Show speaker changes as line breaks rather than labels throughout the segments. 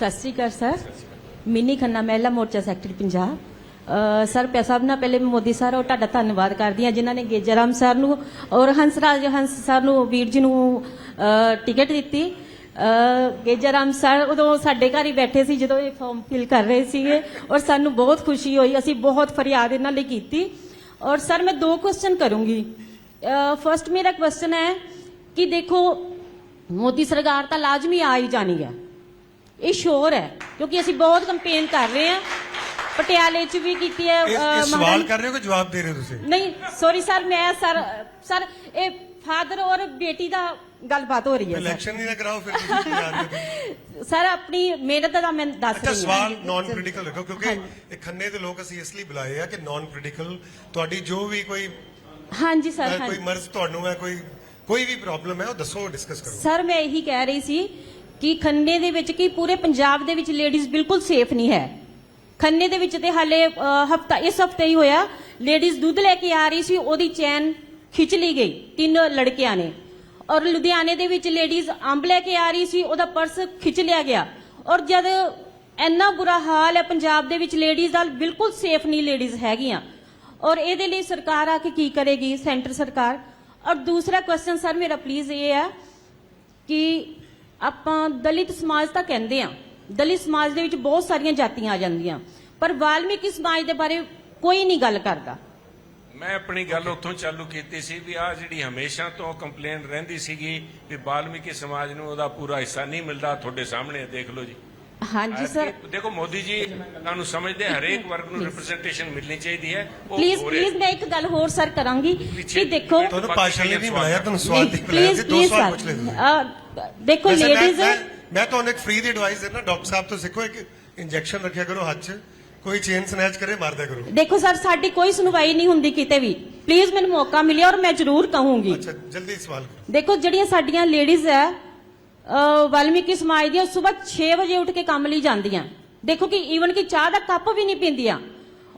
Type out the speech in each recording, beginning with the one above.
ਸਤਿ ਸ਼੍ਰੀ ਅਕਾਲ ਸਰ। ਮਿੰਨੀ ਖੰਨਾ ਮਹਿਲਾ ਮੋਰਚਾ ਸੈਕਟਰ ਪੰਜਾਬ। ਸਰ ਪਿਆ ਸਾਹਿਬ ਨਾਲ ਪਹਿਲੇ ਮੋਦੀ ਸਰ ਔਰ ਤੁਹਾਡਾ ਧੰਨਵਾਦ ਕਰਦੀ ਹਾਂ ਜਿਨ੍ਹਾਂ ਨੇ ਗੇਜਰਾਮ ਸਰ ਨੂੰ ਔਰ ਹੰਸਰਾਜ ਹੰਸ ਸਰ ਨੂੰ ਵੀਰ ਜੀ ਨੂੰ ਟਿਕਟ ਦਿੱਤੀ। ਅ, ਗੇਜਰਾਮ ਸਰ ਉਦੋਂ ਸਾਡੇ ਘਰ ਹੀ ਬੈਠੇ ਸੀ ਜਦੋਂ ਇਹ ਫਾਰਮ ਫਿਲ ਕਰ ਰਹੇ ਸੀਗੇ ਔਰ ਸਾਨੂੰ ਬਹੁਤ ਖੁਸ਼ੀ ਹੋਈ ਅਸੀਂ ਬਹੁਤ ਫਰਿਆਦ ਇਹਨਾਂ ਲਈ ਕੀਤੀ। ਔਰ ਸਰ ਮੈਂ ਦੋ ਕੁਐਸਚਨ ਕਰੂੰਗੀ। ਫਰਸਟ ਮੇਰਾ ਕੁਐਸਚਨ ਹੈ ਕਿ ਦੇਖੋ ਮੋਦੀ ਸਰਕਾਰ ਤਾਂ ਲਾਜ਼ਮੀ ਆ ਹੀ ਜਾਣੀ ਹੈ। ਇਹ ਸ਼ੋਰ ਹੈ ਕਿਉਂਕਿ ਅਸੀਂ ਬਹੁਤ ਕੰਪੇਨ ਕਰ ਰਹੇ ਹਾਂ। ਪਟਿਆਲੇ 'ਚ ਵੀ ਕੀਤੀ ਹੈ
ਇਹ
ਅਹ,
ਇਹ ਸਵਾਲ ਕਰ ਰਹੇ ਹੋ ਕਿ ਜਵਾਬ ਦੇ ਰਹੇ ਹੋ ਤੁਸੀਂ?
ਨਹੀਂ ਸੌਰੀ ਸਰ ਮੈਂ ਸਰ ਸਰ ਇਹ ਫਾਦਰ ਔਰ ਬੇਟੀ ਦਾ ਗੱਲਬਾਤ ਹੋ ਰਹੀ ਹੈ
ਇਲੈਕਸ਼ਨ ਨਹੀਂ ਨਾ ਕਰਾਓ ਫਿਰ ਤੁਸੀਂ ਕੀ ਜਾ ਰਹੇ ਹੋ?
ਸਰ ਸਰ ਆਪਣੀ ਮਿਹਨਤ ਦਾ ਮੈਂ ਦੱਸ
ਅੱਛਾ
ਰਹੀ
ਸਵਾਲ
ਹਾਂ
ਨਾਨ ਕ੍ਰਿਟੀਕਲ ਰੱਖੋ ਕਿਉਂਕਿ ਇਹ ਖੰਨੇ ਦੇ ਲੋਕ ਅਸੀਂ ਇਸ ਲਈ ਬੁਲਾਏ ਆ ਕਿ ਨਾਨ ਕ੍ਰਿਟੀਕਲ ਤੁਹਾਡੀ ਜੋ ਵੀ ਕੋਈ
ਹਾਂਜੀ ਸਰ
ਕੋਈ
ਹਾਂਜੀ।
ਮਰਜ਼ ਤੁਹਾਨੂੰ ਹੈ ਕੋਈ ਕੋਈ ਵੀ ਪ੍ਰੋਬਲਮ ਹੈ ਉਹ ਦੱਸੋ ਡਿਸਕਸ ਕਰੋ।
ਸਰ ਮੈਂ ਇਹੀ ਕਹਿ ਰਹੀ ਸੀ ਕਿ ਖੰਨੇ ਦੇ ਵਿੱਚ ਕੀ ਪੂਰੇ ਪੰਜਾਬ ਦੇ ਵਿੱਚ ਲੇਡੀਜ਼ ਬਿਲਕੁਲ ਸੇਫ ਨਹੀਂ ਹੈ। ਖੰਨੇ ਦੇ ਵਿੱਚ ਤੇ ਹਾਲੇ ਹਫਤਾ, ਇਸ ਹਫ਼ਤੇ ਹੀ ਹੋਇਆ ਲੇਡੀਜ਼ ਦੁੱਧ ਲੈ ਕੇ ਆ ਰਹੀ ਸੀ, ਉਹਦੀ ਚੈਨ ਖਿੱਚ ਲਈ ਗਈ, ਤਿੰਨ ਲੜਕਿਆਂ ਨੇ। ਔਰ ਲੁਧਿਆਣੇ ਦੇ ਵਿੱਚ ਲੇਡੀਜ਼ ਅੰਬ ਲੈ ਕੇ ਆ ਰਹੀ ਸੀ, ਉਹਦਾ ਪਰਸ ਖਿੱਚ ਲਿਆ ਗਿਆ। ਔਰ ਜਦ ਇੰਨਾ ਬੁਰਾ ਹਾਲ ਹੈ ਪੰਜਾਬ ਦੇ ਵਿੱਚ ਲੇਡੀਜ਼ ਦਾ ਬਿਲਕੁਲ ਸੇਫ ਨਹੀਂ ਲੇਡੀਜ਼ ਹੈਗੀਆਂ। ਔਰ ਇਹਦੇ ਲਈ ਸਰਕਾਰ ਆ ਕੇ ਕੀ ਕਰੇਗੀ, ਸੈਂਟਰ ਸਰਕਾਰ? ਔਰ ਦੂਸਰਾ ਕੁਐਸਚਨ ਸਰ ਮੇਰਾ ਪਲੀਜ਼ ਇਹ ਹੈ ਕਿ ਆਪਾਂ ਦਲਿਤ ਸਮਾਜ ਤਾਂ ਕਹਿੰਦੇ ਆ, ਦਲਿਤ ਸਮਾਜ ਦੇ ਵਿੱਚ ਬਹੁਤ ਸਾਰੀਆਂ ਜਾਤੀਆਂ ਆ ਜਾਂਦੀਆਂ, ਪਰ ਵਾਲਮੀਕੀ ਸਮਾਜ ਦੇ ਬਾਰੇ ਕੋਈ ਨਹੀਂ ਗੱਲ ਕਰਦਾ।
ਮੈਂ ਆਪਣੀ ਗੱਲ ਉੱਥੋਂ ਚਾਲੂ ਕੀਤੀ ਸੀ ਵੀ ਆ ਜਿਹੜੀ ਹਮੇਸ਼ਾ ਤੋਂ ਕੰਪਲੇਨ ਰਹਿੰਦੀ ਸੀਗੀ ਵੀ ਵਾਲਮੀਕੀ ਸਮਾਜ ਨੂੰ ਉਹਦਾ ਪੂਰਾ ਹਿੱਸਾ ਨਹੀਂ ਮਿਲਦਾ, ਤੁਹਾਡੇ ਸਾਹਮਣੇ ਦੇਖ ਲਓ ਜੀ।
ਹਾਂਜੀ ਸਰ
ਦੇਖੋ ਮੋਦੀ ਜੀ ਤੁਹਾਨੂੰ ਸਮਝਦੇ ਹਰੇਕ ਵਰਗ ਨੂੰ ਰਿਪਰੈਜ਼ੈਂਟੇਸ਼ਨ ਮਿਲਣੀ ਚਾਹੀਦੀ ਹੈ। ਉਹ
ਪਲੀਜ਼। ਪਲੀਜ਼ ਮੈਂ ਇੱਕ ਗੱਲ ਹੋਰ ਸਰ ਕਰਾਂਗੀ। ਕਿ ਦੇਖੋ
ਤੁਹਾਨੂੰ ਭਾਸ਼ਣ ਲਈ ਨਹੀਂ ਬੁਲਾਇਆ ਤੁਹਾਨੂੰ ਸਵਾਲ ਦੀ ਬੁਲਾਇਆ
ਪਲੀਜ਼
ਸੀ ਦੋ ਸਵਾਲ ਪੁੱਛ ਲੈਂਦੇ
ਦੇਖੋ ਲੇਡੀਜ਼
ਮੈਂ- ਮੈਂ ਤੁਹਾਨੂੰ ਇੱਕ ਫ੍ਰੀ ਦੀ ਐਡਵਾਈਸ ਦੇਣਾ ਡਾਕਟਰ ਸਾਹਿਬ ਤੋਂ ਸਿੱਖੋ ਇੱਕ ਇੰਜੈਕਸ਼ਨ ਰੱਖਿਆ ਕਰੋ ਹੱਥ 'ਚ। ਕੋਈ ਚੇਨ ਸਨੈਚ ਕਰੇ ਮਾਰ ਦਿਆ ਕਰੋ।
ਦੇਖੋ ਸਰ ਸਾਡੀ ਕੋਈ ਸੁਣਵਾਈ ਨਹੀਂ ਹੁੰਦੀ ਕਿਤੇ ਵੀ। ਪਲੀਜ਼ ਮੈਨੂੰ ਮੌਕਾ ਮਿਲਿਆ ਔਰ ਮੈਂ ਜ਼ਰੂਰ ਕਹੂੰਗੀ।
ਅੱਛਾ ਜਲਦੀ ਸਵਾਲ ਕਰੋ।
ਦੇਖੋ ਜਿਹੜੀਆਂ ਸਾਡੀਆਂ ਲੇਡੀਜ਼ ਹੈ ਵਾਲਮੀਕੀ ਸਮਾਜ ਦੀਆਂ ਸਵੇਰ 6 ਵਜੇ ਉੱਠ ਕੇ ਕੰਮ ਲਈ ਜਾਂਦੀਆਂ। ਦੇਖੋ ਕਿ ਈਵਨ ਕਿ ਚਾਹ ਦਾ ਕੱਪ ਵੀ ਨਹੀਂ ਪੀਂਦੀਆਂ।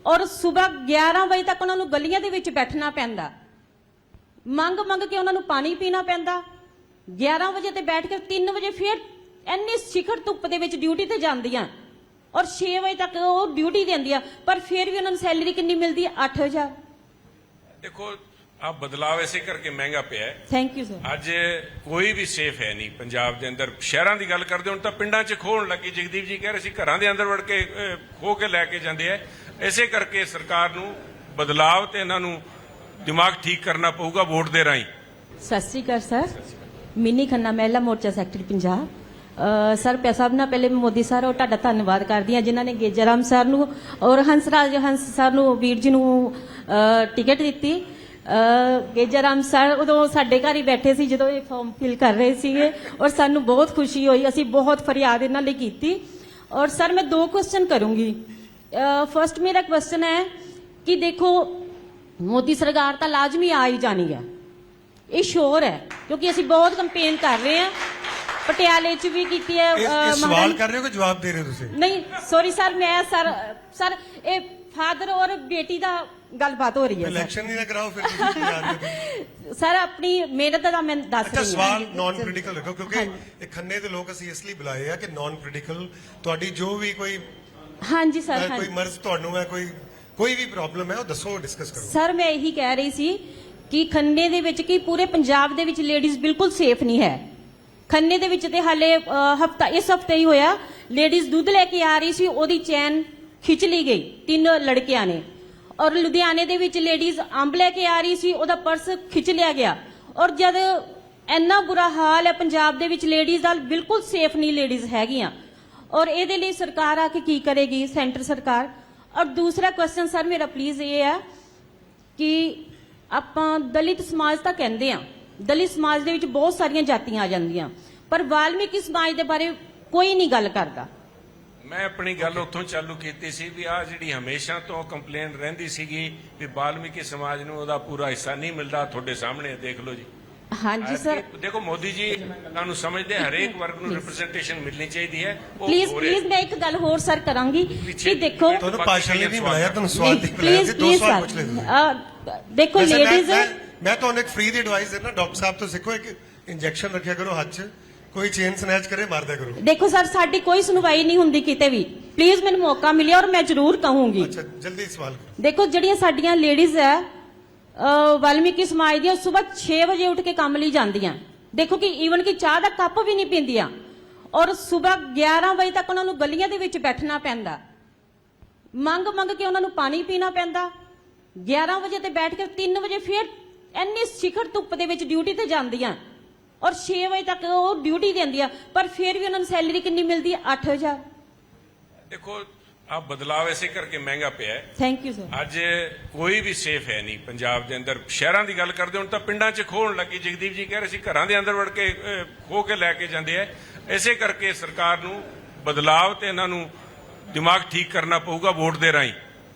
ਔਰ ਸਵੇਰ 11 ਵਜੇ ਤੱਕ ਉਹਨਾਂ ਨੂੰ ਗਲੀਆਂ ਦੇ ਵਿੱਚ ਬੈਠਣਾ ਪੈਂਦਾ। ਮੰਗ ਮੰਗ ਕੇ ਉਹਨਾਂ ਨੂੰ ਪਾਣੀ ਪੀਣਾ ਪੈਂਦਾ। 11 ਵਜੇ ਤੇ ਬੈਠ ਕੇ 3 ਵਜੇ ਫਿਰ ਇੰਨੀ ਸਿਖਰ ਧੁੱਪ ਦੇ ਵਿੱਚ ਡਿਊਟੀ ਤੇ ਜਾਂਦੀਆਂ। ਔਰ 6 ਵਜੇ ਤੱਕ ਉਹ ਡਿਊਟੀ ਦਿੰਦੀਆਂ। ਪਰ ਫਿਰ ਵੀ ਉਹਨਾਂ ਨੂੰ ਸੈਲਰੀ ਕਿੰਨੀ ਮਿਲਦੀ? ਹੈ 8000
ਦੇਖੋ ਆ ਬਦਲਾਵ ਐਸੇ ਕਰਕੇ ਮਹਿੰਗਾ ਪਿਆ ਹੈ।
ਥੈਂਕ ਯੂ ਸਰ
ਅੱਜ ਕੋਈ ਵੀ ਸੇਫ ਹੈ ਨਹੀਂ। ਪੰਜਾਬ ਦੇ ਅੰਦਰ ਸ਼ਹਿਰਾਂ ਦੀ ਗੱਲ ਕਰਦੇ ਹੁਣ ਤਾਂ ਪਿੰਡਾਂ 'ਚ ਖੋਣ ਲੱਗੀ। ਜਗਦੀਪ ਜੀ ਕਹਿ ਰਹੇ ਸੀ ਘਰਾਂ ਦੇ ਅੰਦਰ ਵੜ ਕੇ ਖੋ ਕੇ ਲੈ ਕੇ ਜਾਂਦੇ ਆ। ਇਸੇ ਕਰਕੇ ਸਰਕਾਰ ਨੂੰ ਬਦਲਾਵ ਤੇ ਇਹਨਾਂ ਨੂੰ ਦਿਮਾਗ ਠੀਕ ਕਰਨਾ ਪਊਗਾ ਵੋਟ ਦੇ ਰਾਹੀਂ।
ਸਤਿ ਸ਼੍ਰੀ ਅਕਾਲ ਸਰ। ਮਿੰਨੀ ਖੰਨਾ ਮਹਿਲਾ ਮੋਰਚਾ ਸੈਕਟਰੀ ਪੰਜਾਬ। ਸਰ ਸਾਹਿਬ ਨਾਲ ਪਹਿਲੇ ਮੋਦੀ ਸਰ ਔਰ ਤੁਹਾਡਾ ਧੰਨਵਾਦ ਕਰਦੀ ਹਾਂ ਜਿਨ੍ਹਾਂ ਨੇ ਗੇਜਰਾਮ ਸਰ ਨੂੰ ਔਰ ਹੰਸਰਾਜ ਹੰਸ ਸਰ ਨੂੰ ਵੀਰ ਜੀ ਨੂੰ ਟਿਕਟ ਦਿੱਤੀ। ਗੇਜਰਾਮ ਸਰ ਉਦੋਂ ਸਾਡੇ ਘਰ ਹੀ ਬੈਠੇ ਸੀ ਜਦੋਂ ਇਹ ਫਾਰਮ ਫਿਲ ਕਰ ਰਹੇ ਸੀਗੇ ਔਰ ਸਾਨੂੰ ਬਹੁਤ ਖੁਸ਼ੀ ਹੋਈ ਅਸੀਂ ਬਹੁਤ ਫਰਿਆਦ ਇਹਨਾਂ ਲਈ ਕੀਤੀ। ਔਰ ਸਰ ਮੈਂ ਦੋ ਕੁਐਸਚਨ ਕਰੂੰਗੀ। ਫਰਸਟ ਮੇਰਾ ਕੁਐਸਚਨ ਹੈ ਕਿ ਦੇਖੋ ਮੋਦੀ ਸਰਕਾਰ ਤਾਂ ਲਾਜ਼ਮੀ ਆ ਹੀ ਜਾਣੀ ਹੈ। ਇਹ ਸ਼ੋਰ ਹੈ ਕਿਉਂਕਿ ਅਸੀਂ ਬਹੁਤ ਕੰਪੇਨ ਕਰ ਰਹੇ ਹਾਂ। ਪਟਿਆਲੇ 'ਚ ਵੀ ਕੀਤੀ ਹੈ
ਸਵਾਲ ਕਰ ਰਹੇ ਹੋ ਕਿ ਜਵਾਬ ਦੇ ਰਹੇ ਹੋ ਤੁਸੀਂ?
ਨਹੀਂ ਸੌਰੀ ਸਰ ਮੈਂ ਸਰ ਸਰ ਇਹ ਫਾਦਰ ਔਰ ਬੇਟੀ ਦਾ ਗੱਲਬਾਤ ਹੋ ਰਹੀ ਹੈ
ਇਲੈਕਸ਼ਨ ਨਹੀਂ ਨਾ ਕਰਾਓ ਫਿਰ ਤੁਸੀਂ ਕੀ ਹੋ?
ਸਰ ਸਰ ਆਪਣੀ ਮਿਹਨਤ ਦਾ ਮੈਂ ਦੱਸ
ਅੱਛਾ
ਰਹੀ
ਸਵਾਲ
ਹਾਂ।
ਨਾਨ ਕ੍ਰਿਟੀਕਲ ਰੱਖੋ ਕਿਉਂਕਿ ਇਹ ਖੰਨੇ ਦੇ ਲੋਕ ਅਸੀਂ ਇਸ ਲਈ ਬੁਲਾਏ ਆ ਕਿ ਨਾਨ ਕ੍ਰਿਟੀਕਲ ਤੁਹਾਡੀ ਜੋ ਵੀ ਕੋਈ
ਹਾਂਜੀ ਸਰ
ਕੋਈ
ਹਾਂਜੀ।
ਮਰਜ਼ ਤੁਹਾਨੂੰ ਹੈ ਕੋਈ ਕੋਈ ਵੀ ਪ੍ਰੋਬਲਮ ਹੈ ਉਹ ਦੱਸੋ ਡਿਸਕਸ ਕਰੋ।
ਸਰ ਮੈਂ ਇਹੀ ਕਹਿ ਰਹੀ ਸੀ ਕਿ ਖੰਨੇ ਦੇ ਵਿੱਚ ਕੀ ਪੂਰੇ ਪੰਜਾਬ ਦੇ ਵਿੱਚ ਲੇਡੀਜ਼ ਬਿਲਕੁਲ ਸੇਫ ਨਹੀਂ ਹੈ। ਖੰਨੇ ਦੇ ਵਿੱਚ ਤੇ ਹਾਲੇ ਹਫਤਾ ਇਸ ਹਫ਼ਤੇ ਹੀ ਹੋਇਆ ਲੇਡੀਜ਼ ਦੁੱਧ ਲੈ ਕੇ ਆ ਰਹੀ ਸੀ ਉਹਦੀ ਚੈਨ ਖਿੱਚ ਲਈ ਗਈ ਤਿੰਨ ਲੜਕਿਆਂ ਨੇ। ਔਰ ਲੁਧਿਆਣੇ ਦੇ ਵਿੱਚ ਲੇਡੀਜ਼ ਅੰਬ ਲੈ ਕੇ ਆ ਰਹੀ ਸੀ, ਉਹਦਾ ਪਰਸ ਖਿੱਚ ਲਿਆ ਗਿਆ। ਔਰ ਜਦ ਇੰਨਾ ਬੁਰਾ ਹਾਲ ਹੈ, ਪੰਜਾਬ ਦੇ ਵਿੱਚ ਲੇਡੀਜ਼ ਦਾ ਬਿਲਕੁਲ ਸੇਫ ਨਹੀਂ ਲੇਡੀਜ਼ ਹੈਗੀਆਂ। ਔਰ ਇਹਦੇ ਲਈ ਸਰਕਾਰ ਆ ਕੇ ਕੀ ਕਰੇਗੀ? ਸੈਂਟਰ ਸਰਕਾਰ। ਔਰ ਦੂਸਰਾ ਕੁਐਸਚਨ ਸਰ ਮੇਰਾ ਪਲੀਜ਼ ਇਹ ਹੈ ਕਿ ਆਪਾਂ ਦਲਿਤ ਸਮਾਜ ਤਾਂ ਕਹਿੰਦੇ ਆ, ਦਲਿਤ ਸਮਾਜ ਦੇ ਵਿੱਚ ਬਹੁਤ ਸਾਰੀਆਂ ਜਾਤੀਆਂ ਆ ਜਾਂਦੀਆਂ। ਪਰ ਵਾਲਮੀਕੀ ਸਮਾਜ ਦੇ ਬਾਰੇ ਕੋਈ ਨਹੀਂ ਗੱਲ ਕਰਦਾ।
ਮੈਂ ਆਪਣੀ ਗੱਲ ਉੱਥੋਂ ਚਾਲੂ ਕੀਤੀ ਸੀ ਵੀ ਆ ਜਿਹੜੀ ਹਮੇਸ਼ਾ ਤੋਂ ਕੰਪਲੇਨ ਰਹਿੰਦੀ ਸੀਗੀ ਵੀ ਬਾਲਮੀਕੀ ਸਮਾਜ ਨੂੰ ਉਹਦਾ ਪੂਰਾ ਹਿੱਸਾ ਨਹੀਂ ਮਿਲਦਾ ਤੁਹਾਡੇ ਸਾਹਮਣੇ ਦੇਖ ਲਓ ਜੀ।
ਹਾਂਜੀ ਸਰ।
ਦੇਖੋ ਮੋਦੀ ਜੀ ਤੁਹਾਨੂੰ ਸਮਝਦੇ ਹਰੇਕ ਵਰਗ ਨੂੰ ਰਿਪਰੈਜ਼ੈਂਟੇਸ਼ਨ ਮਿਲਣੀ ਚਾਹੀਦੀ ਹੈ। ਉਹ
ਪਲੀਜ਼। ਪਲੀਜ਼ ਮੈਂ ਇੱਕ ਗੱਲ ਹੋਰ ਸਰ ਕਰਾਂਗੀ ਕਿ ਦੇਖੋ
ਤੁਹਾਨੂੰ ਭਾਸ਼ਣ ਲਈ ਨਹੀਂ ਬੁਲਾਇਆ ਤੁਹਾਨੂੰ ਸਵਾਲ ਦੀ ਬੁਲਾਇਆ ਸੀ ਦੋ
ਪਲੀਜ਼
ਸਵਾਲ
ਸਰ
ਪੁੱਛ ਲੈਂਦੇ
ਦੇਖੋ ਲੇਡੀਜ਼
ਮੈਂ- ਮੈਂ ਤੁਹਾਨੂੰ ਇੱਕ ਫ੍ਰੀ ਦੀ ਐਡਵਾਈਸ ਦੇਣਾ ਡਾਕਟਰ ਸਾਹਿਬ ਤੋਂ ਸਿੱਖੋ ਇੱਕ ਇੰਜੈਕਸ਼ਨ ਰੱਖਿਆ ਕਰੋ ਹੱਥ 'ਚ। ਕੋਈ ਚੇਨ ਸਨੈਚ ਕਰੇ ਮਾਰ ਦਿਆ ਕਰੋ।
ਦੇਖੋ ਸਰ ਸਾਡੀ ਕੋਈ ਸੁਣਵਾਈ ਨਹੀਂ ਹੁੰਦੀ ਕਿਤੇ ਵੀ। ਪਲੀਜ਼ ਮੈਨੂੰ ਮੌਕਾ ਮਿਲਿਆ ਔਰ ਮੈਂ ਜ਼ਰੂਰ ਕਹੂੰਗੀ।
ਅੱਛਾ ਜਲਦੀ ਸਵਾਲ ਕਰੋ।
ਦੇਖੋ ਜਿਹੜੀਆਂ ਸਾਡੀਆਂ ਲੇਡੀਜ਼ ਹੈ ਅਹ ਵਾਲਮੀਕੀ ਸਮਾਜ ਦੀਆਂ ਸਵੇਰ 6 ਵਜੇ ਉੱਠ ਕੇ ਕੰਮ ਲਈ ਜਾਂਦੀਆਂ। ਦੇਖੋ ਕਿ ਈਵਨ ਕਿ ਚਾਹ ਦਾ ਕੱਪ ਵੀ ਨਹੀਂ ਪੀਂਦੀਆਂ। ਔਰ ਸਵੇਰ 11 ਵਜੇ ਤੱਕ ਉਹਨਾਂ ਨੂੰ ਗਲੀਆਂ ਦੇ ਵਿੱਚ ਬੈਠਣਾ ਪੈਂਦਾ। ਮੰਗ ਮੰਗ ਕੇ ਉਹਨਾਂ ਨੂੰ ਪਾਣੀ ਪੀਣਾ ਪੈਂਦਾ। 11 ਵਜੇ ਤੇ ਬੈਠ ਕੇ 3 ਵਜੇ ਫਿਰ ਇੰਨੀ ਸਿਖਰ ਧੁੱਪ ਦੇ ਵਿੱਚ ਡਿਊਟੀ ਤੇ ਜਾਂਦੀਆਂ। ਔਰ 6 ਵਜੇ ਤੱਕ ਉਹ ਡਿਊਟੀ ਦਿੰਦੀਆਂ ਪਰ ਫਿਰ ਵੀ ਉਹਨਾਂ ਨੂੰ ਸੈਲਰੀ ਕਿੰਨੀ ਮਿਲਦੀ ਹੈ 8000
ਦੇਖੋ ਆ ਬਦਲਾਵ ਐਸੇ ਕਰਕੇ ਮਹਿੰਗਾ ਪਿਆ ਹੈ।
ਥੈਂਕ ਯੂ ਸਰ
ਅੱਜ ਕੋਈ ਵੀ ਸੇਫ ਹੈ ਨਹੀਂ ਪੰਜਾਬ ਦੇ ਅੰਦਰ। ਸ਼ਹਿਰਾਂ ਦੀ ਗੱਲ ਕਰਦੇ ਹੁਣ ਤਾਂ ਪਿੰਡਾਂ 'ਚ ਖੋਣ ਲੱਗੀ। ਜਗਦੀਪ ਜੀ ਕਹਿ ਰਹੇ ਸੀ ਘਰਾਂ ਦੇ ਅੰਦਰ ਵੜ ਕੇ ਖੋਹ ਕੇ ਲੈ ਕੇ ਜਾਂਦੇ ਆ। ਐਸੇ ਕਰਕੇ ਸਰਕਾਰ ਨੂੰ ਬਦਲਾਵ ਤੇ ਇਹਨਾਂ ਨੂੰ ਦਿਮਾਗ ਠੀਕ ਕਰਨਾ ਪਊਗਾ ਵੋਟ ਦੇ ਰਾਹੀਂ।